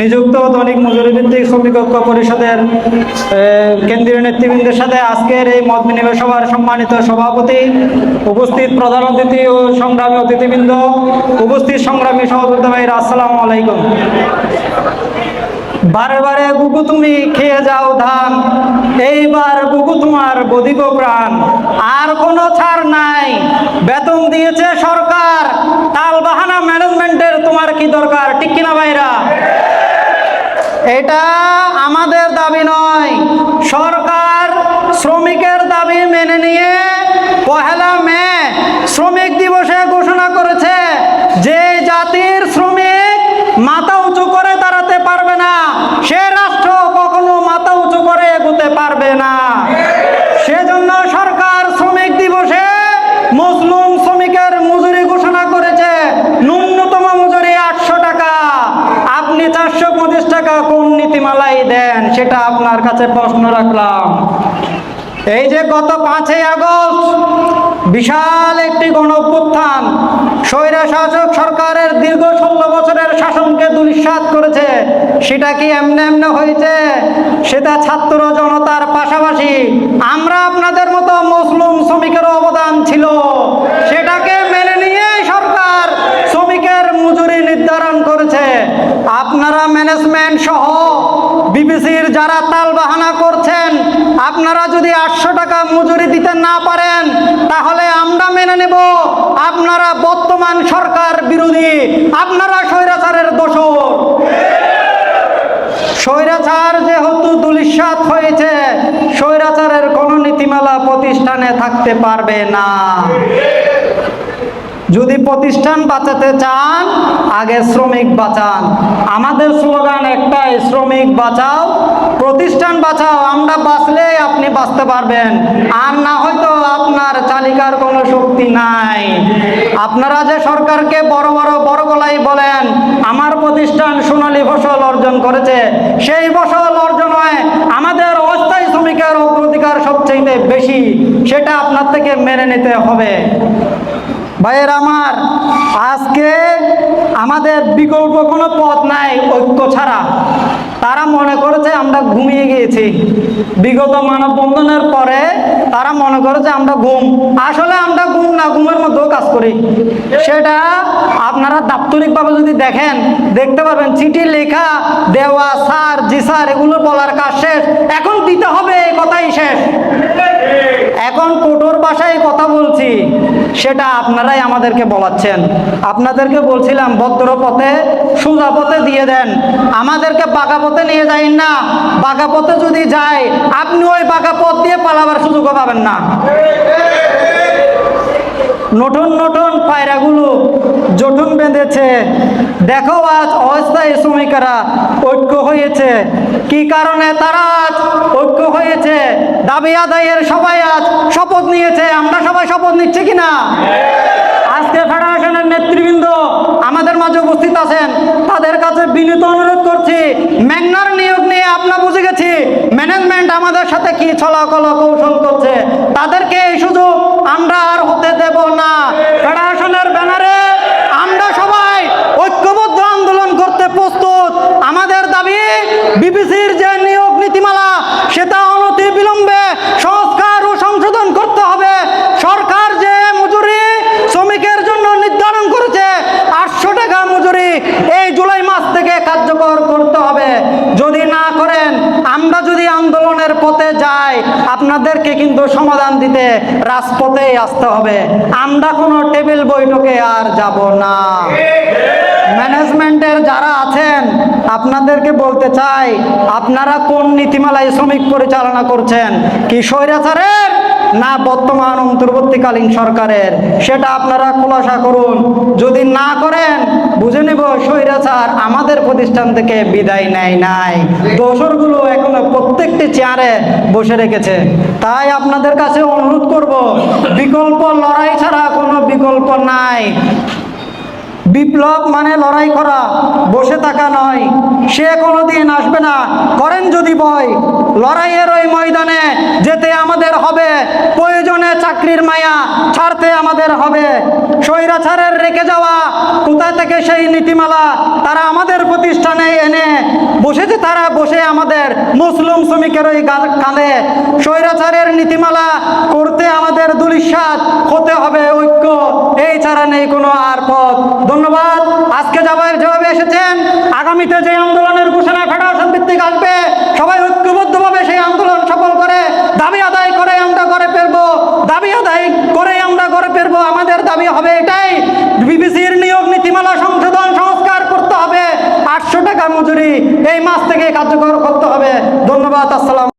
নিযুক্ত দৈনিক মজুরি ভিত্তিক শ্রমিক ঐক্য পরিষদের কেন্দ্রীয় নেতৃবৃন্দের সাথে আজকের এই মত বিনিময় সভার সম্মানিত সভাপতি উপস্থিত প্রধান অতিথি ও সংগ্রামী অতিথিবৃন্দ, উপস্থিত সংগ্রামী সহযোদ্ধা ভাইরা, আসসালামু আলাইকুম। বারে বারে গুগু তুমি খেয়ে যাও ধান, এইবার গুগু তোমার বধিক প্রাণ। আর কোনো ছাড় নাই, বেতন দিয়েছে সরকার তাল বাহানা ম্যানেজমেন্টের তোমার কি দরকার, ঠিক কিনা ভাইরা? এটা আমাদের দাবি নয়। সরকার শ্রমিকের দাবি মেনে নিয়ে পহেলা মে শ্রমিক দিবসে ঘোষণা করেছে যে জাতির শ্রমিক মাথা উঁচু করে দাঁড়াতে পারবে না। সে রাষ্ট্র কখনো মাথা উঁচু করে এগোতে পারবে না। সেজন্য সরকার শ্রমিক দিবসে মুসলিম শ্রমিকের মজুরি ঘোষণা করেছে। ন্যূনতম মজুরি আটশো টাকা। আপনি চারশো পঁচিশ টাকা নীতিমালাই দেন, সেটা আপনার কাছে প্রশ্ন রাখলাম। এই যে গত পাঁচই আগস্ট বিশাল একটি গণ অভ্যুত্থান স্বৈরা শাসক সরকারের দীর্ঘ ষোলো বছরের শাসনকে দুলিশ্বাত করেছে, সেটা কি এমনি এমনি হয়েছে? সেটা ছাত্র জনতার পাশাপাশি আমরা আপনাদের মতো মুসলিম শ্রমিকের অবদান ছিল সেটাকে মেনে নিয়েই সরকার শ্রমিকের মজুরি নির্ধারণ করেছে আপনারা ম্যানেজমেন্ট সহ বিবিসির যারা তাল বাহানা করছেন আপনারা যদি আটশো টাকা মজুরি দিতে না পারেন, তাহলে আমরা মেনে নেব, আপনারা বর্তমান সরকার বিরোধী, আপনারা স্বৈরাচারের দোষর। স্বৈরাচার যেহেতু দুলিশ্বাত হয়েছে, স্বৈরাচারের কোনো নীতিমালা প্রতিষ্ঠানে থাকতে পারবে না। যদি প্রতিষ্ঠান বাঁচাতে চান, আগে শ্রমিক বাঁচান। আমাদের স্লোগান একটাই, শ্রমিক বাঁচাও, প্রতিষ্ঠান বাঁচাও, আমরা বাঁচলে আপনি বাঁচতে পারবেন। আর না হয়তো আপনার চালিকার কোনো শক্তি নাই। আপনারা যে সরকারকে বড় বড় বড় গলাই বলেন, আমার প্রতিষ্ঠান সোনালী ফসল অর্জন করেছে, সেই ফসল অর্জন হয় আমাদের অস্থায়ী শ্রমিকের অগ্রাধিকার সবচেয়ে বেশি, সেটা আপনার থেকে মেনে নিতে হবে। ভাইয়ের আমার, আজকে আমাদের বিকল্প কোনো পথ নাই ঐক্য ছাড়া। তারা মনে করেছে আমরা ঘুমিয়ে গিয়েছি। বিগত মানববন্ধনের পরে তারা মনে করেছে আমরা ঘুম। আসলে আমরা ঘুম না, ঘুমের মধ্যেও কাজ করি। সেটা আপনারা দাপ্তরিকভাবে যদি দেখেন, দেখতে পাবেন চিঠি লেখা, দেওয়া স্যার জি স্যার এগুলো বলার কাজ শেষ। এখন দিতে হবে, এই কথাই শেষ। এখন কঠোর ভাষায় কথা সেটা আপনারাই আমাদেরকে বলাচ্ছেন। আপনাদেরকে বলছিলাম, ভদ্র পথে, সোজা পথে দিয়ে দেন। আমাদেরকে বাঁকা পথে নিয়ে যাইন না। বাঁকা পথে যদি যায়, আপনি ওই বাঁকা পথ দিয়ে পালাবার সুযোগও পাবেন না। নতুন নতুন পায়রাগুলো জঠুন বেঁধেছে। দেখো আজ অস্থায়ী শ্রমিকেরা ঐক্য হয়েছে। কি কারণে তারা আজ ঐক্য হয়েছে? দাবি আদায়ের সবাই আজ শপথ নিয়েছে। আমরা সবাই শপথ নিচ্ছি কিনা? আজকে ফেডারেশনের নেতৃবৃন্দ আমাদের মাঝে উপস্থিত আছেন। তাদের কাছে বিনীত অনুরোধ করছি, ম্যাগনার নিয়োগ নিয়ে আমরা বুঝে গেছি ম্যানেজমেন্ট আমাদের সাথে কি ছলাকল কৌশল করছে। তাদেরকে এই সুযোগ আমরা আর হতে দেব না ফেডারেশনের ব্যানারে আমরা সবাই ঐক্যবদ্ধ আন্দোলন করতে প্রস্তুত আমাদের দাবি বিবিসির যে নিয়োগ নীতিমালা সেটা অনতি বিলম্বে সংস্কার ও সংশোধন করতে হবে সরকার যে মজুরি শ্রমিকের জন্য নির্ধারণ করেছে আটশো টাকা মজুরি এই জুলাই মাস থেকে কার্যকর করতে হবে যদি না করেন আমরা যদি আন্দোলনের পথে যাই আপনাদেরকে কিন্তু সমাধান দিতে রাজপথেই আসতে হবে। আমরা কোনো টেবিল বৈঠকে আর যাব না। ম্যানেজমেন্টের যারা আছেন, আপনাদেরকে বলতে চাই, আপনারা কোন নীতিমালায় শ্রমিক পরিচালনা করছেন? কি স্বৈরাচারের না বর্তমান অন্তর্বর্তীকালীন সরকারের? সেটা আপনারা খোলাসা করুন। যদি না করেন, বুঝে নেব স্বৈরাচার আমাদের প্রতিষ্ঠান থেকে বিদায় নেয় নাই। দোসরগুলো এখনও প্রত্যেকটি চেয়ারে বসে রেখেছে। তাই আপনাদের কাছে অনুরোধ করব, বিকল্প লড়াই ছাড়া কোনো বিকল্প নাই। বিপ্লব মানে লড়াই করা, বসে থাকা নয়। সে কোনোদিন আসবে না। করেন যদি বয় লড়াইয়ের ওই ময়দানে যেতে আমাদের হবে। প্রয়োজনে চাকরির মায়া ছাড়তে আমাদের হবে। স্বৈরাচারের রেখে যাওয়া কোথা থেকে সেই নীতিমালা তারা আমাদের প্রতিষ্ঠানে এনে বসেছে? তারা বসে আমাদের মুসলিম শ্রমিকের ওই কালে স্বৈরাচারের নীতিমালা করতে আমাদের দুলিশ্বাদ হতে হবে, ঐক্য। এই ছাড়া নেই কোনো আর পথ। ধন্যবাদ। আজকে যাবার যেভাবে এসেছেন। আগামীতে যে আন্দোলনের ঘোষণা ফেডারেশন ভিত্তিক আসবে সবাই ঐক্যবদ্ধভাবে সেই আন্দোলন সফল করে দাবি আদায় করে আমরা করে ফেলব দাবি আদায় করে আমরা করে ফেলব আমাদের দাবি হবে এটাই। বিবিসির নিয়োগ নীতিমালা সংশোধন সংস্কার করতে হবে। আটশো টাকা মজুরি এই মাস থেকে কার্যকর করতে হবে। ধন্যবাদ, আসসালাম